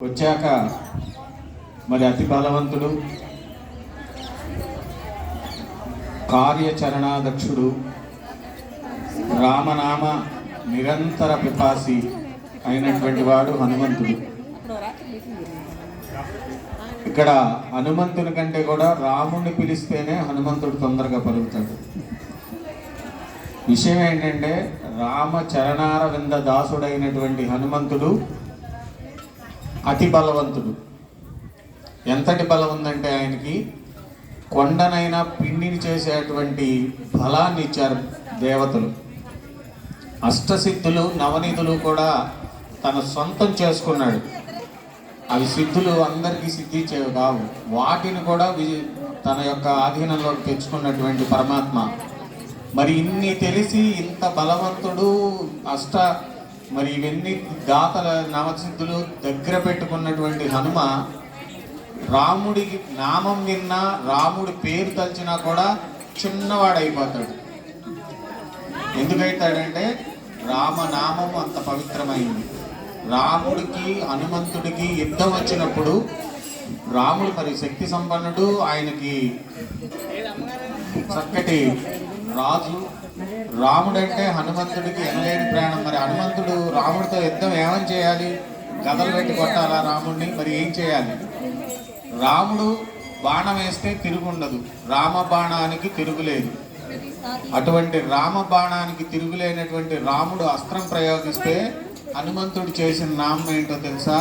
వచ్చాక మరి అతి బలవంతుడు కార్యచరణాధ్యక్షుడు రామనామ నిరంతర పిపాసి అయినటువంటి వాడు హనుమంతుడు. ఇక్కడ హనుమంతుని కంటే కూడా రాముడిని పిలిస్తేనే హనుమంతుడు తొందరగా పలుకుతాడు. విషయం ఏంటంటే రామ చరణార వింద దాసుడైనటువంటి హనుమంతుడు అతి బలవంతుడు. ఎంతటి బలం ఉందంటే ఆయనకి కొండనైనా పిండిని చేసేటువంటి బలాన్ని ఇచ్చారు దేవతలు. అష్టసిద్ధులు నవనిధులు కూడా తన సొంతం చేసుకున్నాడు. అవి సిద్ధులు అందరికీ సిద్ధించేవి కావు. వాటిని కూడా వి- తన యొక్క ఆధీనంలోకి తెచ్చుకున్నటువంటి పరమాత్మ. మరి ఇన్ని తెలిసి ఇంత బలవంతుడు అష్ట మరి ఇవన్నీ దాతల నవసిద్ధులు దగ్గర పెట్టుకున్నటువంటి హనుమ రాముడికి నామం విన్నా రాముడి పేరు తలిచినా కూడా చిన్నవాడైపోతాడు. ఎందుకైతాడంటే రామనామం అంత పవిత్రమైంది. రాముడికి హనుమంతుడికి యుద్ధం వచ్చినప్పుడు రాముడు మరి శక్తి సంపన్నుడు ఆయనకి చక్కటి రాజు రాముడంటే హనుమంతుడికి ఎనలేని ప్రాణం. మరి హనుమంతుడు రాముడితో యుద్ధం ఏమని చేయాలి? గదలు పెట్టి కొట్టాలా రాముడిని? మరి ఏం చేయాలి? రాముడు బాణం వేస్తే తిరుగుండదు. రామ బాణానికి తిరుగులేదు. అటువంటి రామ బాణానికి తిరుగులేనటువంటి రాముడు అస్త్రం ప్రయోగిస్తే హనుమంతుడు చేసిన నామం ఏంటో తెలుసా?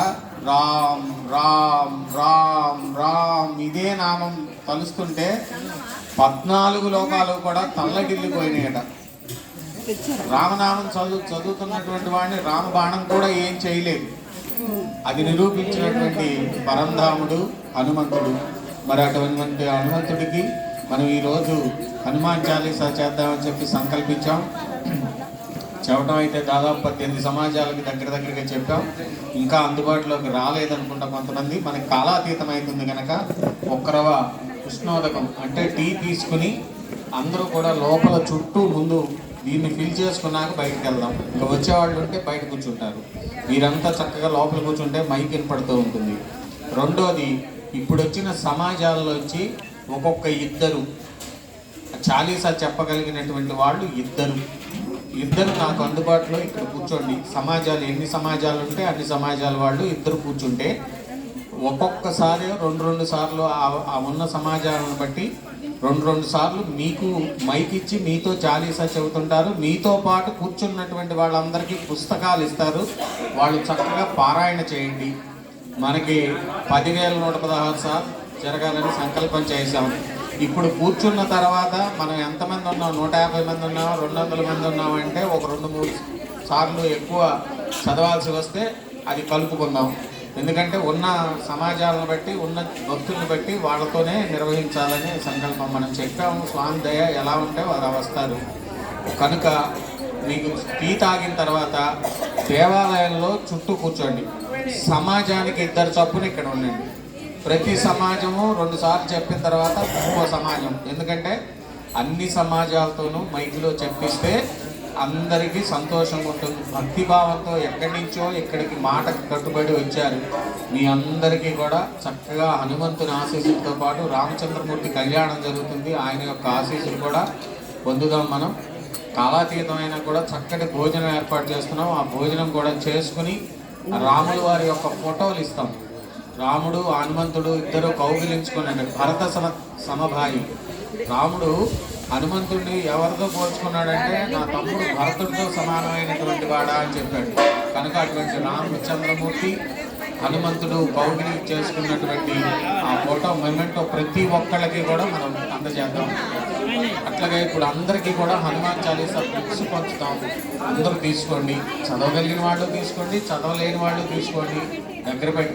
రామ్ రామ్ రామ్ రామ్. ఇదే నామం తలుస్తుంటే పద్నాలుగు లోకాలు కూడా తల్లడిల్లిపోయినాయట. రామనామం చదువు చదువుతున్నటువంటి వాడిని రామ బాణం కూడా ఏం చేయలేదు. అది నిరూపించినటువంటి పరంధాముడు హనుమంతుడు. మరి అటువంటి హనుమంతుడికి మనం ఈరోజు హనుమాన్ చాలీసా చేద్దామని చెప్పి సంకల్పించాం. చెప్పడం అయితే దాదాపు పద్దెనిమిది సమాజాలకి దగ్గర దగ్గరగా చెప్పాం. ఇంకా అందుబాటులోకి రాలేదనుకుంటా కొంతమంది. మనకి కాలాతీతం అవుతుంది కనుక ఒక్కరవ ఉష్ణోదకం అంటే టీ తీసుకుని అందరూ కూడా లోపల చుట్టూ ముందు దీన్ని ఫిల్ చేసుకున్నాక బయటకు వెళ్దాం. ఇంకా వచ్చేవాళ్ళు ఉంటే బయట కూర్చుంటారు. మీరంతా చక్కగా లోపల కూర్చుంటే మైక్ వినపడుతూ ఉంటుంది. రెండోది ఇప్పుడు వచ్చిన సమాజాల్లోంచి ఒక్కొక్క ఇద్దరు చాలీసా చెప్పగలిగినటువంటి వాళ్ళు ఇద్దరు. ఇద్దరు నాకు అందుబాటులో ఇక్కడ కూర్చోండి. సమాజాలు ఎన్ని సమాజాలు ఉంటే అన్ని సమాజాల వాళ్ళు ఇద్దరు కూర్చుంటే ఒక్కొక్కసారి రెండు రెండు సార్లు ఆ- ఆ ఉన్న సమాజాలను బట్టి రెండు రెండు సార్లు మీకు మైక్ ఇచ్చి మీతో చాలీసా చెబుతుంటారు. మీతో పాటు కూర్చున్నటువంటి వాళ్ళందరికీ పుస్తకాలు ఇస్తారు. వాళ్ళు చక్కగా పారాయణ చేయండి. మనకి పదివేల నూట పదహారు సార్ జరగాలని సంకల్పం చేశాము ఇప్పుడు కూర్చున్న తర్వాత మనం ఎంతమంది ఉన్నాం? నూట యాభై మంది ఉన్నాం రెండు వందల మంది ఉన్నాం అంటే ఒక రెండు మూడు సార్లు ఎక్కువ చదవాల్సి వస్తే అది కలుపుకుందాం. ఎందుకంటే ఉన్న సమాజాలను బట్టి ఉన్న భక్తుల్ని బట్టి వాళ్ళతోనే నిర్వహించాలని సంకల్పం మనం చెప్పాము. స్వామి దయ ఎలా ఉంటే వారు వస్తారు. కనుక మీకు టీ తాగిన తర్వాత దేవాలయంలో చుట్టూ కూర్చోండి. సమాజానికి ఇద్దరు చప్పున ఇక్కడ ఉండండి. ప్రతి సమాజము రెండు సార్లు చెప్పిన తర్వాత ఇంకో సమాజం. ఎందుకంటే అన్ని సమాజాలతోనూ మైక్లో చెప్పిస్తే అందరికీ సంతోషంగా ఉంటుంది. భక్తిభావంతో ఎక్కడి నుంచో ఇక్కడికి మాటకు కట్టుబడి వచ్చారు. మీ అందరికీ కూడా చక్కగా హనుమంతుని ఆశీస్సులతో పాటు రామచంద్రమూర్తి కళ్యాణం జరుగుతుంది. ఆయన యొక్క ఆశీస్సులు కూడా పొందుదాం మనం. కాలాతీతమైన కూడా చక్కటి భోజనం ఏర్పాటు చేస్తున్నాం. ఆ భోజనం కూడా చేసుకుని రాముల వారి యొక్క ఫోటోలు ఇస్తాం. రాముడు హనుమంతుడు ఇద్దరు కౌగిలించుకున్నాడు భరత సమ సమభాయి. రాముడు హనుమంతుడిని ఎవరితో పోల్చుకున్నాడంటే నా తమ్ముడు భరతుడితో సమానమైనటువంటి వాడా అని చెప్పాడు. కనుక అటువంటి రామచంద్రమూర్తి హనుమంతుడు కౌగిలి చేసుకున్నటువంటి ఆ ఫోటో మొమెంటో ప్రతి ఒక్కళ్ళకి కూడా మనం అందజేద్దాం. అట్లాగే ఇప్పుడు అందరికీ కూడా హనుమాన్ చాలీసా బుక్స్ పంచుతాం. అందరూ తీసుకోండి. చదవగలిగిన వాళ్ళు తీసుకోండి చదవలేని వాళ్ళు తీసుకోండి. దగ్గర పెట్టుకోండి.